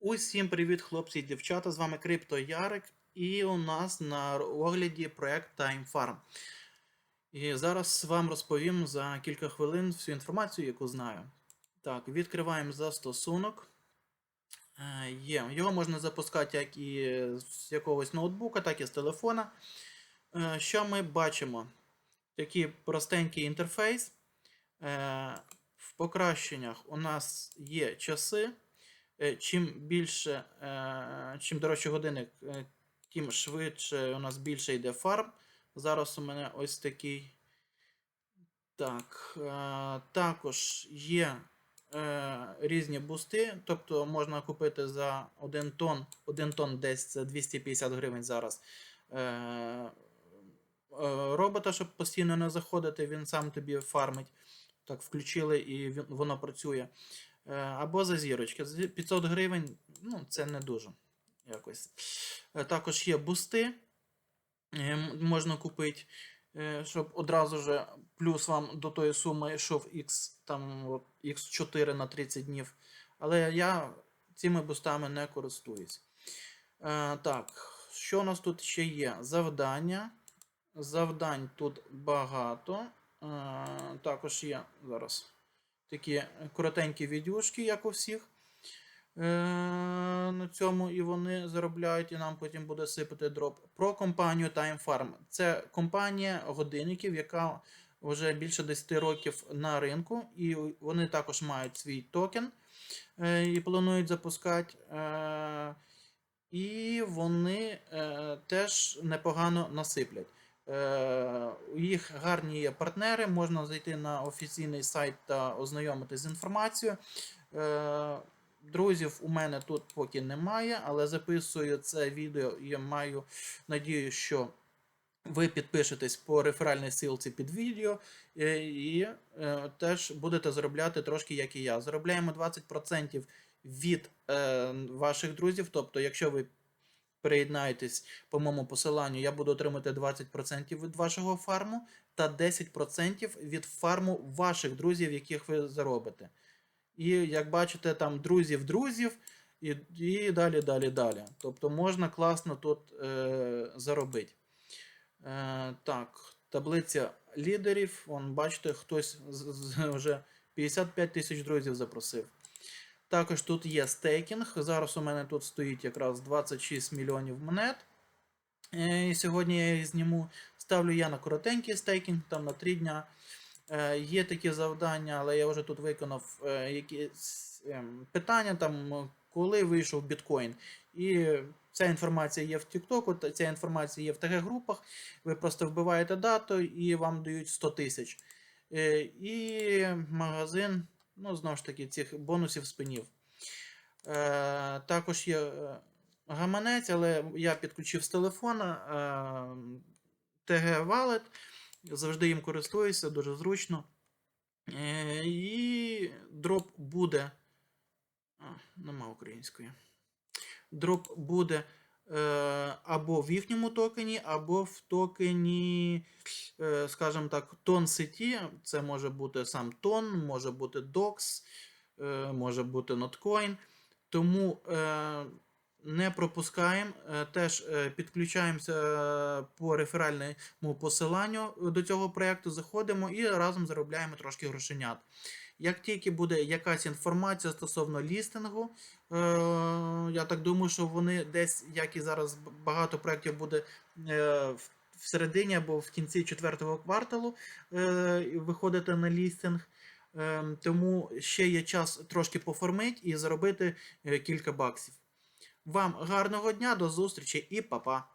Усім привіт, хлопці і дівчата! З вами Крипто Ярик, і у нас на огляді проект Time Farm. І зараз вам розповім за кілька хвилин всю інформацію, яку знаю. Так, відкриваємо застосунок. Е, Є. Його можна запускати як і з якогось ноутбука, так і з телефона. Е, Що ми бачимо? Такий простенький інтерфейс. Е, В покращеннях у нас є часи. Е, Чим більше, е, чим дорожче годинник, е, тим швидше у нас більше йде фарм. Зараз у мене ось такий. Так, також є різні бусти, тобто можна купити за 1 тонн, 1 тонн десь це 250 гривень зараз. Робота, щоб постійно не заходити, він сам тобі фармить. Так, включили і воно працює. Е, Або за зірочки. 500 гривень, ну, це не дуже якось. Е, Також є бусти, е, можна купити, щоб одразу же плюс вам до тої суми йшов X, там, от, X4 на 30 днів. Але я цими бустами не користуюсь. Так, що у нас тут ще є? Завдання. Завдань тут багато. Також є зараз такі коротенькі відюшки, як у всіх. Е, на цьому і вони заробляють, і нам потім буде сипати дроп. Про компанію Time Farm. Це компанія годинників, яка вже більше 10 років на ринку, і вони також мають свій токен е, і планують запускати. Е, і вони теж непогано насиплять. Е, їх гарні партнери, можна зайти на офіційний сайт та ознайомитися з інформацією. Е, Друзів у мене тут поки немає, але записую це відео і маю надію, що ви підпишетесь по реферальній ссылці під відео е, і теж будете заробляти трошки, як і я. Заробляємо 20% від ваших друзів. Тобто, якщо ви приєднаєтесь по моєму посиланню, я буду отримати 20% від вашого фарму та 10% від фарму ваших друзів, яких ви заробите. І як бачите, там друзів друзів, і, і далі, далі, далі. Тобто можна класно тут е, заробити. Е, так, таблиця лідерів. Вон, бачите, хтось з- з- вже 55 тисяч друзів запросив. Також тут є стейкінг. Зараз у мене тут стоїть якраз 26 мільйонів монет. Е, І сьогодні я їх зніму. Ставлю я на коротенький стейкінг, там на 3 дня. Е, Є такі завдання, але я вже тут виконав е, якісь ем, питання, там, коли вийшов біткоін. І ця інформація є в TikTok, ця інформація є в ТГ-групах. Ви просто вбиваєте дату і вам дають 100 тисяч. І магазин, ну, знову ж таки, цих бонусів спинів. Е, Також є е, гаманець, але я підключив з телефона е, TG Wallet. Завжди їм користуюся, дуже зручно. Е, І дроп буде. А, нема української. Дроп буде або в їхньому токені, або в токені, е, скажімо так, тон сеті. Це може бути сам тон, може бути DOX, е, може бути ноткоін. Тому е, не пропускаємо, е, теж е, підключаємося е, по реферальному посиланню до цього проєкту, заходимо і разом заробляємо трошки грошенят. Як тільки буде якась інформація стосовно лістингу, я так думаю, що вони десь, як і зараз багато проєктів буде в середині або в кінці четвертого кварталу виходити на лістинг. Е, Тому ще є час трошки поформити і заробити кілька баксів. Вам гарного дня, до зустрічі і па-па!